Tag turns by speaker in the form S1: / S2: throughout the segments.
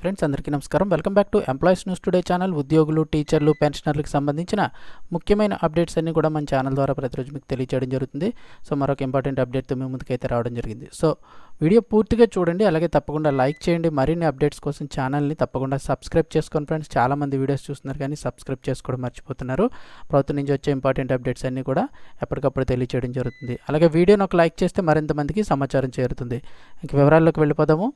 S1: Friends అందరికీ నమస్కారం. Welcome back to employees news today channel. ఉద్యోగులు టీచర్లు పెన్షనర్లకు సంబంధించిన ముఖ్యమైన అప్డేట్స్ అన్ని కూడా మన ఛానల్ ద్వారా ప్రతిరోజు మీకు తెలియజేయడం జరుగుతుంది. సో మరొక ఇంపార్టెంట్ అప్డేట్తో మీ ముందుకైతే రావడం జరిగింది. సో వీడియో పూర్తిగా చూడండి అలాగే తప్పకుండా లైక్ చేయండి. మరిన్ని అప్డేట్స్ కోసం ఛానల్ని తప్పకుండా సబ్స్క్రైబ్ చేసుకోండి ఫ్రెండ్స్. చాలామంది వీడియోస్ చూస్తున్నారు కానీ సబ్స్క్రైబ్ చేసుకోవడం మర్చిపోతున్నారు. ప్రభుత్వం నుంచి వచ్చే ఇంపార్టెంట్ అప్డేట్స్ అన్నీ కూడా ఎప్పటికప్పుడు తెలియజేయడం జరుగుతుంది. అలాగే వీడియోని ఒక లైక్ చేస్తే మరింత మందికి సమాచారం చేరుతుంది. ఇంక వివరాల్లోకి వెళ్ళిపోదాము.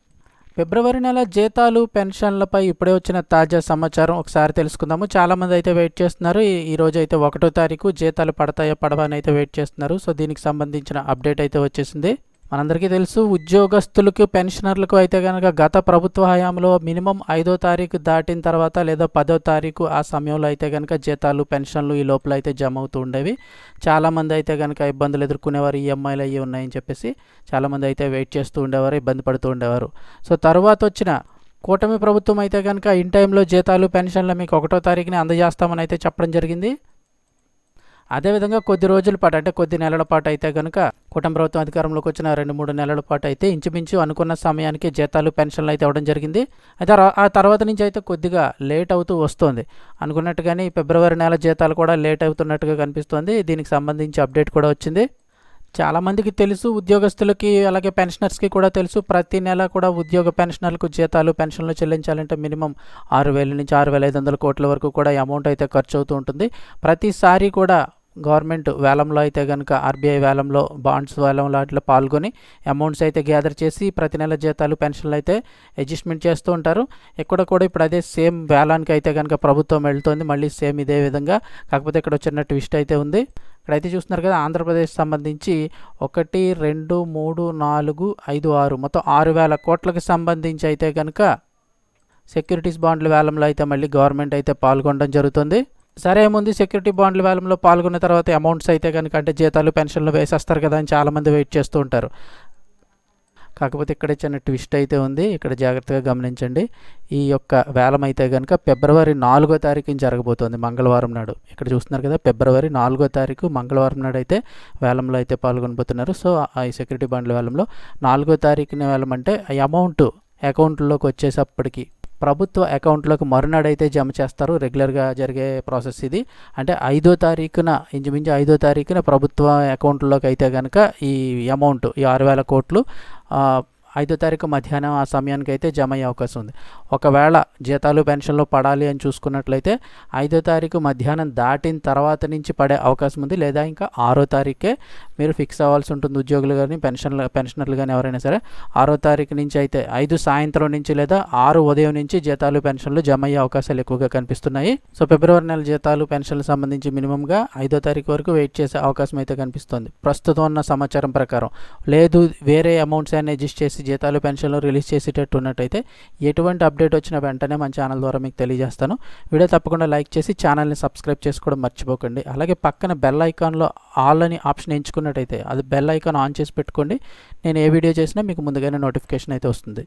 S1: ఫిబ్రవరి నెల జీతాలు పెన్షన్లపై ఇప్పుడే వచ్చిన తాజా సమాచారం ఒకసారి తెలుసుకుందాము. చాలామంది అయితే వెయిట్ చేస్తున్నారు. ఈ- రోజు అయితే ఒకటో తారీఖు జీతాలు పడతాయో పడవా అని అయితే వెయిట్ చేస్తున్నారు. సో దీనికి సంబంధించిన అప్డేట్ అయితే వచ్చేసింది. మనందరికీ తెలుసు ఉద్యోగస్తులకు పెన్షనర్లకు అయితే కనుక గత ప్రభుత్వ హయాంలో మినిమం ఐదో తారీఖు దాటిన తర్వాత లేదా పదో తారీఖు ఆ సమయంలో అయితే కనుక జీతాలు పెన్షన్లు ఈ లోపల అయితే జమ అవుతూ ఉండేవి. చాలామంది అయితే కనుక ఇబ్బందులు ఎదుర్కొనేవారు ఈఎంఐలు అయ్యి ఉన్నాయని చెప్పేసి చాలామంది అయితే వెయిట్ చేస్తూ ఉండేవారు ఇబ్బంది పడుతూ ఉండేవారు. సో తర్వాత వచ్చిన కూటమి ప్రభుత్వం అయితే కనుక ఇన్ టైంలో జీతాలు పెన్షన్లు మీకు ఒకటో తారీఖుని అందజేస్తామని అయితే చెప్పడం జరిగింది. అదేవిధంగా కొద్ది రోజుల పాటు అంటే కొద్ది నెలల పాటు అయితే కనుక కుటుంబ ప్రభుత్వం అధికారంలోకి వచ్చిన రెండు మూడు నెలల పాటు అయితే ఇంచుమించు అనుకున్న సమయానికి జీతాలు పెన్షన్లు అయితే ఇవ్వడం జరిగింది. అయితే ఆ తర్వాత నుంచి అయితే కొద్దిగా లేట్ అవుతూ వస్తుంది. అనుకున్నట్టుగానే ఫిబ్రవరి నెల జీతాలు కూడా లేట్ అవుతున్నట్టుగా కనిపిస్తోంది. దీనికి సంబంధించి అప్డేట్ కూడా వచ్చింది. చాలామందికి తెలుసు ఉద్యోగస్తులకి అలాగే పెన్షనర్స్కి కూడా తెలుసు. ప్రతి నెల కూడా ఉద్యోగ పెన్షనర్లకు జీతాలు పెన్షన్లు చెల్లించాలంటే మినిమం ఆరు వేల నుంచి ఆరు వేల ఐదు వందల కోట్ల వరకు కూడా అమౌంట్ అయితే ఖర్చు అవుతూ ఉంటుంది. ప్రతిసారి కూడా గవర్నమెంట్ వేలంలో అయితే కనుక ఆర్బీఐ వేలంలో బాండ్స్ వేలంలో అట్లా పాల్గొని అమౌంట్స్ అయితే గ్యాదర్ చేసి ప్రతి నెల జీతాలు పెన్షన్లు అయితే అడ్జస్ట్మెంట్ చేస్తూ ఉంటారు. ఇక్కడ కూడా ఇప్పుడు అదే సేమ్ వేలానికి అయితే కనుక ప్రభుత్వం వెళ్తుంది. మళ్ళీ సేమ్ ఇదే విధంగా. కాకపోతే ఇక్కడ చిన్న ట్విస్ట్ అయితే ఉంది. ఇక్కడైతే చూస్తున్నారు కదా ఆంధ్రప్రదేశ్ సంబంధించి ఒకటి రెండు మూడు నాలుగు ఐదు ఆరు. మొత్తం ఆరు వేల కోట్లకు సంబంధించి అయితే కనుక సెక్యూరిటీస్ బాండ్ల వేలంలో అయితే మళ్ళీ గవర్నమెంట్ అయితే పాల్గొనడం జరుగుతుంది. సరే ఏముంది సెక్యూరిటీ బాండ్ల వేలంలో పాల్గొన్న తర్వాత అమౌంట్స్ అయితే కనుక అంటే జీతాలు పెన్షన్లు వేసేస్తారు కదా అని చాలామంది వెయిట్ చేస్తూ ఉంటారు. కాకపోతే ఇక్కడ చిన్న ట్విస్ట్ అయితే ఉంది ఇక్కడ జాగ్రత్తగా గమనించండి. ఈ యొక్క వేలం అయితే కనుక ఫిబ్రవరి నాలుగో తారీఖున జరగబోతోంది మంగళవారం నాడు. ఇక్కడ చూస్తున్నారు కదా ఫిబ్రవరి నాలుగో తారీఖు మంగళవారం నాడు అయితే వేలంలో అయితే పాల్గొనబోతున్నారు. సో ఆ ఈ సెక్యూరిటీ బాండ్ల వేలంలో నాలుగో తారీఖున వేలం అంటే ఆ అమౌంట్ అకౌంట్లోకి వచ్చేసప్పటికి ప్రభుత్వ అకౌంట్లోకి మరునాడైతే జమ చేస్తారు. రెగ్యులర్గా జరిగే ప్రాసెస్ ఇది. అంటే ఐదో తారీఖున ఇంచుమించు ఐదో తారీఖున ప్రభుత్వ అకౌంట్లోకి అయితే కనుక ఈ అమౌంట్ ఈ ఆరు వేల కోట్లు ఐదో తారీఖు మధ్యాహ్నం ఆ సమయానికి అయితే జమ అయ్యే అవకాశం ఉంది. ఒకవేళ జీతాలు పెన్షన్లు పడాలి అని చూసుకున్నట్లయితే ఐదో తారీఖు మధ్యాహ్నం దాటిన తర్వాత నుంచి పడే అవకాశం ఉంది. లేదా ఇంకా ఆరో తారీఖే మీరు ఫిక్స్ అవ్వాల్సి ఉంటుంది. ఉద్యోగులు కానీ పెన్షన్లు పెన్షనర్లు కానీ ఎవరైనా సరే ఆరో తారీఖు నుంచి అయితే ఐదు సాయంత్రం నుంచి లేదా ఆరు ఉదయం నుంచి జీతాలు పెన్షన్లు జమ అయ్యే అవకాశాలు ఎక్కువగా కనిపిస్తున్నాయి. సో ఫిబ్రవరి నెల జీతాలు పెన్షన్లు సంబంధించి మినిమంగా ఐదో తారీఖు వరకు వెయిట్ చేసే అవకాశం అయితే కనిపిస్తుంది. ప్రస్తుతం ఉన్న సమాచారం ప్రకారం లేదు. వేరే అమౌంట్స్ అన్ని అడ్జస్ట్ చేసి జీతాలు పెన్షన్లు రిలీజ్ చేసేటట్టు ఉన్నట్టయితే ఎటువంటి అప్డేట్ వచ్చిన వెంటనే మన ఛానల్ ద్వారా మీకు తెలియజేస్తాను. వీడియో తప్పకుండా లైక్ చేసి ఛానల్ని సబ్స్క్రైబ్ చేసుకోవడం మర్చిపోకండి. అలాగే పక్కన బెల్ ఐకాన్లో ఆల్ అని ఆప్షన్ ఎంచుకున్నట్టయితే అది బెల్ ఐకాన్ ఆన్ చేసి పెట్టుకోండి. నేను ఏ వీడియో చేసినా మీకు ముందుగానే నోటిఫికేషన్ అయితే వస్తుంది.